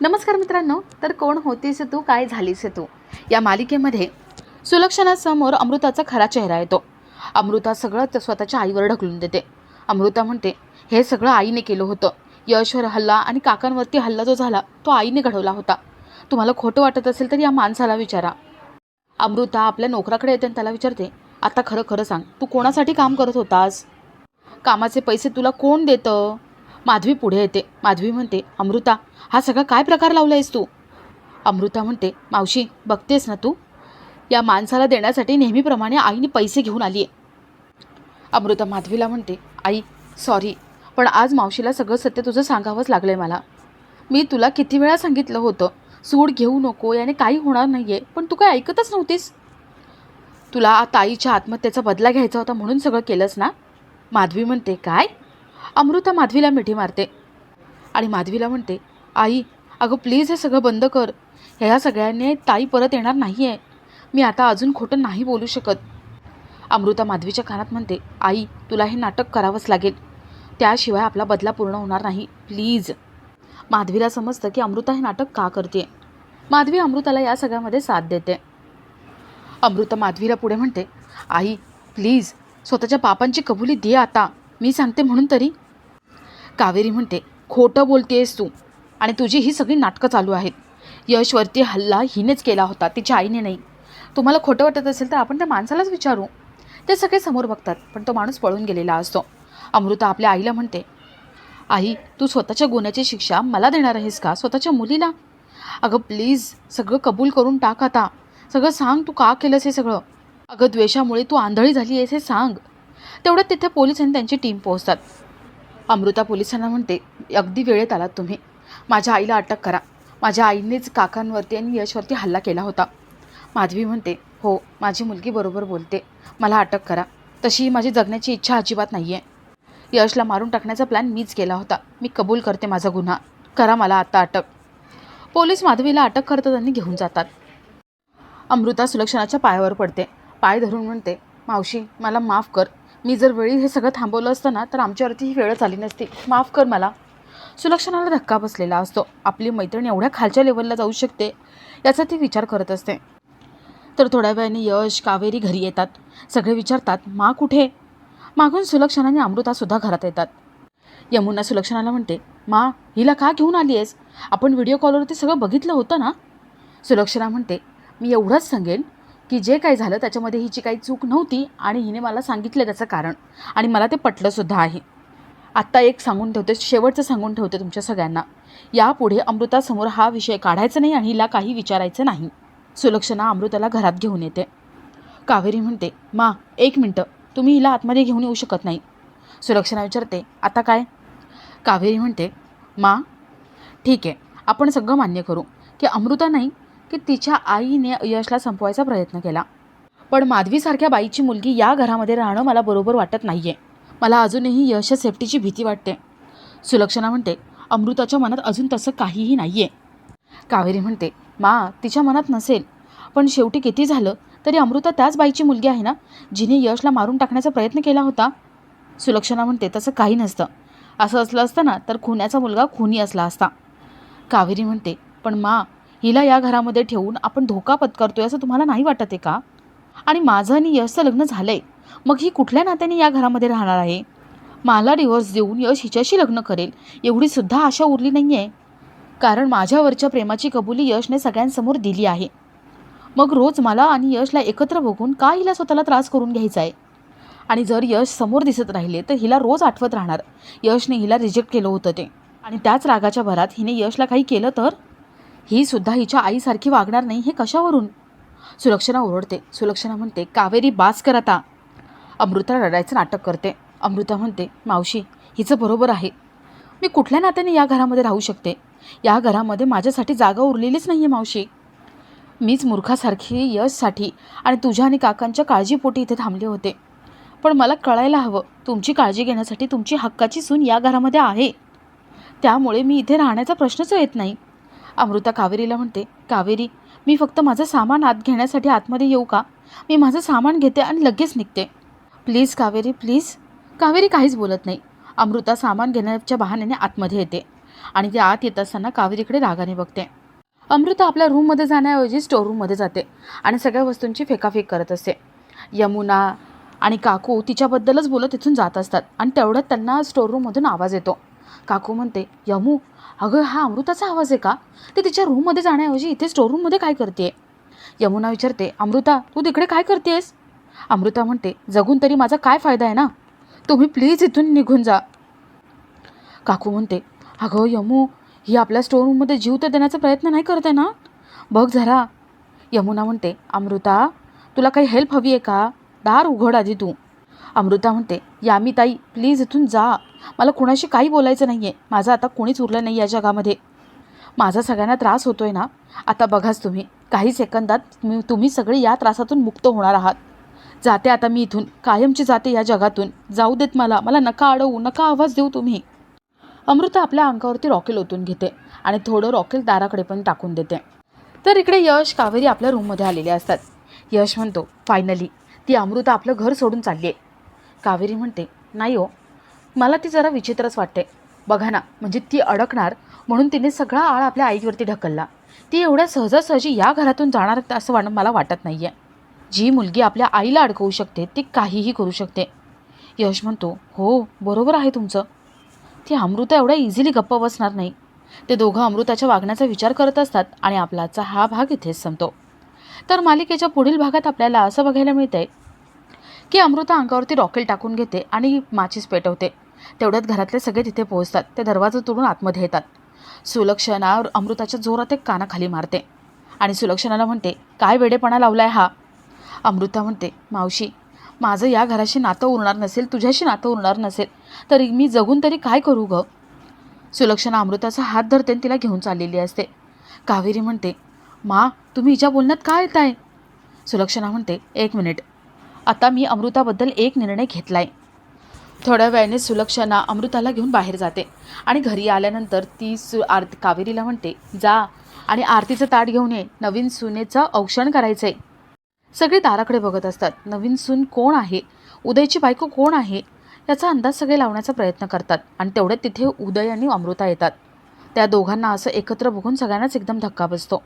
नमस्कार मित्रांनो तर कोण होतीस तू काय झालीस तू? या मालिकेमध्ये सुलक्षणासमोर अमृताचा खरा चेहरा येतो. अमृता सगळं स्वतःच्या आईवर ढकलून देते. अमृता म्हणते हे सगळं आईने केलं होतं. यशवर हल्ला आणि काकांवरती हल्ला जो झाला तो आईने घडवला होता. तुम्हाला खोटं वाटत असेल तर या माणसाला विचारा. अमृता आपल्या नोकराकडे येते आणि त्याला विचारते आता खरं खरं सांग तू कोणासाठी काम करत होतास? कामाचे पैसे तुला कोण देतं? माधवी पुढे येते. माधवी म्हणते अमृता हा सगळा काय प्रकार लावला आहेस तू? अमृता म्हणते मावशी बघतेस ना तू? या माणसाला देण्यासाठी नेहमीप्रमाणे आईने पैसे घेऊन आली आहे अमृता माधवीला म्हणते आई सॉरी पण आज मावशीला सगळं सत्य तुझं सांगावंच लागलं आहे मला. मी तुला किती वेळा सांगितलं होतं सूड घेऊ नको याने काही होणार नाही आहे पण तू काय ऐकतच नव्हतीस? तुला ताईच्या आत्महत्येचा बदला घ्यायचा होता म्हणून सगळं केलंस ना? माधवी म्हणते काय? अमृता माधवीला मिठी मारते. आणि माधवीला म्हणते आई अगं प्लीज हे सगळं बंद कर. ह्या सगळ्यांनी ताई परत येणार नाही आहे मी आता अजून खोटं नाही बोलू शकत. अमृता माधवीच्या कानात म्हणते आई तुला हे नाटक करावंच लागेल. त्याशिवाय आपला बदला पूर्ण होणार नाही. प्लीज माधवीला समजतं की अमृता हे नाटक का करते माधवी अमृताला या सगळ्यामध्ये साथ देते. अमृता माधवीला पुढे म्हणते आई प्लीज स्वतःच्या पापांची कबुली दे आता. मी सांगते म्हणून तरी. कावेरी म्हणते खोटं बोलतेस तू आणि तुझी ही सगळी नाटकं चालू आहेत. यशवरती हल्ला हिनेच केला होता तिच्या आईने नाही. तुम्हाला खोटं वाटत असेल तर आपण त्या माणसालाच विचारू. ते सगळे समोर बघतात पण तो माणूस पळून गेलेला असतो. अमृता आपल्या आईला म्हणते आई तू स्वतःच्या गुन्ह्याची शिक्षा मला देणार आहेस का? स्वतःच्या मुलीला? अगं प्लीज सगळं कबूल करून टाक आता. सगळं सांग तू का केलंस हे सगळं. अगं द्वेषामुळे तू आंधळी झाली आहेस हे सांग. तेवढ्यात तिथे पोलीस आणि त्यांची टीम पोहोचतात. अमृता पोलिसांना म्हणते अगदी वेळेत आलात तुम्ही. माझ्या आईला अटक करा. माझ्या आईनेच काकांवरती आणि यशवरती हल्ला केला होता. माधवी म्हणते हो माझी मुलगी बरोबर बोलते. मला अटक करा. तशी माझी जगण्याची इच्छा अजिबात नाही आहे यशला मारून टाकण्याचा प्लॅन मीच केला होता. मी कबूल करते माझा गुन्हा. करा मला आता अटक. पोलीस माधवीला अटक करतात आणि घेऊन जातात. अमृता सुलक्षणाच्या पायावर पडते. पाय धरून म्हणते मावशी मला माफ कर. मी जर वेळी हे सगळं थांबवलं असतं ना तर आमच्यावरती ही वेळच आली नसती. माफ कर मला. सुलक्षणाला धक्का बसलेला असतो. आपली मैत्रीण एवढ्या खालच्या लेवलला जाऊ शकते याचा ती विचार करत असते. तर थोड्या वेळाने यश कावेरी घरी येतात. सगळे विचारतात मा कुठे? मागून सुलक्षणाने अमृतासुद्धा घरात येतात. यमुना सुलक्षणाला म्हणते मा हिला का घेऊन आली आहेस आपण व्हिडिओ कॉलवरती सगळं बघितलं होतं ना? सुलक्षणा म्हणते मी एवढंच सांगेन. की जे काही झालं त्याच्यामध्ये हिची काही चूक नव्हती आणि हिने मला सांगितलं त्याचं कारण. आणि मला ते पटलंसुद्धा आहे. आत्ता एक सांगून ठेवते शेवटचं सांगून ठेवते तुमच्या सगळ्यांना. यापुढे अमृतासमोर हा विषय काढायचा नाही आणि हिला काही विचारायचं नाही. सुलक्षणा अमृताला घरात घेऊन येते. कावेरी म्हणते मा एक मिनटं. तुम्ही हिला आतमध्ये घेऊन येऊ शकत नाही. सुलक्षणा विचारते आता काय? कावेरी म्हणते मा ठीक आहे. आपण सगळं मान्य करू. की अमृता नाही की तिच्या आईने यशला संपवायचा प्रयत्न केला. पण माधवीसारख्या बाईची मुलगी या घरामध्ये राहणं मला बरोबर वाटत नाही आहे मला अजूनही यश सेफ्टीची भीती वाटते. सुलक्षणा म्हणते अमृताच्या मनात अजून तसं काहीही नाही आहे कावेरी म्हणते मा तिच्या मनात नसेल. पण शेवटी किती झालं तरी अमृता त्याच बाईची मुलगी आहे ना जिने यशला मारून टाकण्याचा प्रयत्न केला होता? सुलक्षणा म्हणते तसं काही नसतं. असं असलं असतं ना तर खुन्याचा मुलगा खुनी असला असता. कावेरी म्हणते पण मा हिला या घरामध्ये ठेवून आपण धोका पत्करतोय असं तुम्हाला नाही वाटत आहे का? आणि माझं आणि यशचं लग्न झालं आहे मग ही कुठल्या नात्याने या घरामध्ये राहणार आहे? मला डिवोर्स देऊन यश हिच्याशी लग्न करेल एवढीसुद्धा आशा उरली नाही आहे कारण माझ्यावरच्या प्रेमाची कबुली यशने सगळ्यांसमोर दिली आहे. मग रोज मला आणि यशला एकत्र बघून का हिला स्वतःला त्रास करून घ्यायचा आहे आणि जर यश समोर दिसत राहिले तर हिला रोज आठवत राहणार. यशने हिला रिजेक्ट केलं होतं ते. आणि त्याच रागाच्या भरात हिने यशला काही केलं तर? ही सुद्धा हिच्या आईसारखी वागणार नाही हे कशावरून? सुलक्षणा ओरडते. सुलक्षणा म्हणते कावेरी बास कर आता. अमृता रडायचं नाटक करते. अमृता म्हणते मावशी हिचं बरोबर आहे. मी कुठल्या नात्याने या घरामध्ये राहू शकते? या घरामध्ये माझ्यासाठी जागा उरलेलीच नाही आहे मावशी. मीच मूर्खासारखी यशसाठी आणि तुझ्या आणि काकांच्या काळजीपोटी इथे थांबले होते. पण मला कळायला हवं तुमची काळजी घेण्यासाठी तुमची हक्काची सून या घरामध्ये आहे. त्यामुळे मी इथे राहण्याचा प्रश्नच येत नाही. अमृता कावेरीला म्हणते कावेरी मी फक्त माझं सामान आत घेण्यासाठी आतमध्ये येऊ का? मी माझं सामान घेते आणि लगेच निघते. Please Kaveri please. कावेरी काहीच बोलत नाही. अमृता सामान घेण्याच्या बहाण्याने आतमध्ये येते आणि ती आत येत असताना कावेरीकडे रागाने बघते. अमृता आपल्या रूममध्ये जाण्याऐवजी स्टोर रूममध्ये जाते आणि सगळ्या वस्तूंची फेकाफेक करत असते. यमुना आणि काकू तिच्याबद्दलच बोलत तिथून जात असतात आणि तेवढ्यात त्यांना स्टोर रूममधून आवाज येतो. काकू म्हणते यमू अगं हा अमृताचा आवाज आहे का? ते तिच्या रूममध्ये जाण्याऐवजी इथे स्टोर रूममध्ये काय करते यमुना विचारते अमृता तू तिकडे काय करतेस अमृता म्हणते जगून तरी माझा काय फायदा आहे ना? तुम्ही प्लीज इथून निघून जा. काकू म्हणते अगं यमू ही आपल्या स्टोर रूममध्ये जीव तर देण्याचा प्रयत्न नाही करते ना? बघ जरा. यमुना म्हणते अमृता तुला काही हेल्प हवी आहे का? दार उघड आधी तू. अमृता म्हणते यामी ताई प्लीज इथून जा. मला कुणाशी काही बोलायचं नाही आहे माझं आता कोणीच उरलं नाही या जगामध्ये. माझा सगळ्यांना त्रास होतो आहे ना? आता बघाच तुम्ही. काही सेकंदात तुम्ही तुम्ही सगळे या त्रासातून मुक्त होणार आहात. जाते आता मी इथून. कायमची जाते या जगातून. जाऊ देत मला. मला नका अडवू नका आवाज देऊ तुम्ही. अमृता आपल्या अंगावरती रॉकेल ओतून घेते आणि थोडं रॉकेल दाराकडे पण टाकून देते. तर इकडे यश कावेरी आपल्या रूममध्ये आलेले असतात. यश म्हणतो फायनली. ती अमृता आपलं घर सोडून चालली आहे कावेरी म्हणते नाही हो मला ती जरा विचित्रच वाटते. बघा ना म्हणजे ती अडकणार म्हणून तिने सगळा आळ आपल्या आईवरती ढकलला. ती एवढ्या सहजासहजी या घरातून जाणार असं वाट मला वाटत नाही आहे जी मुलगी आपल्या आईला अडकवू शकते ती काहीही करू शकते. यश म्हणतो हो बरोबर आहे तुमचं. ती अमृता एवढ्या इझिली गप्प बसणार नाही. ते दोघं अमृताच्या वागण्याचा विचार करत असतात आणि आपलाचा हा भाग इथेच संपतो. तर मालिकेच्या पुढील भागात आपल्याला असं बघायला मिळतंय की अमृता अंगावरती रॉकेल टाकून घेते आणि माचीस पेटवते. तेवढ्यात घरातले सगळे तिथे पोहोचतात. ते दरवाजा तोडून आतमध्ये येतात. सुलक्षणा अमृताच्या जोरात एक कानाखाली मारते. आणि सुलक्षणाला म्हणते काय वेडेपणा लावलाय हा? अमृता म्हणते मावशी माझं या घराशी नातं उरणार नसेल तुझ्याशी नातं उरणार नसेल तरी मी जगून तरी काय करू ग? सुलक्षणा अमृताचा हात धरते तिला घेऊन चाललेली असते. कावेरी म्हणते मा तुम्ही हिच्या बोलण्यात काय येत आहे सुलक्षणा म्हणते एक मिनिट. आता मी अमृताबद्दल एक निर्णय घेतला आहे थोड्या वेळाने सुलक्षणा अमृताला घेऊन बाहेर जाते. आणि घरी आल्यानंतर ती सु आरती कावेरीला म्हणते जा आणि आरतीचं ताट घेऊन ये. नवीन सुनेचं औक्षण करायचं आहे सगळे दाराकडे बघत असतात. नवीन सून कोण आहे? उदयची बायको कोण आहे? याचा अंदाज सगळे लावण्याचा प्रयत्न करतात आणि तेवढ्यात तिथे उदय आणि अमृता येतात. त्या दोघांना असं एकत्र बघून सगळ्यांनाच एकदम धक्का बसतो.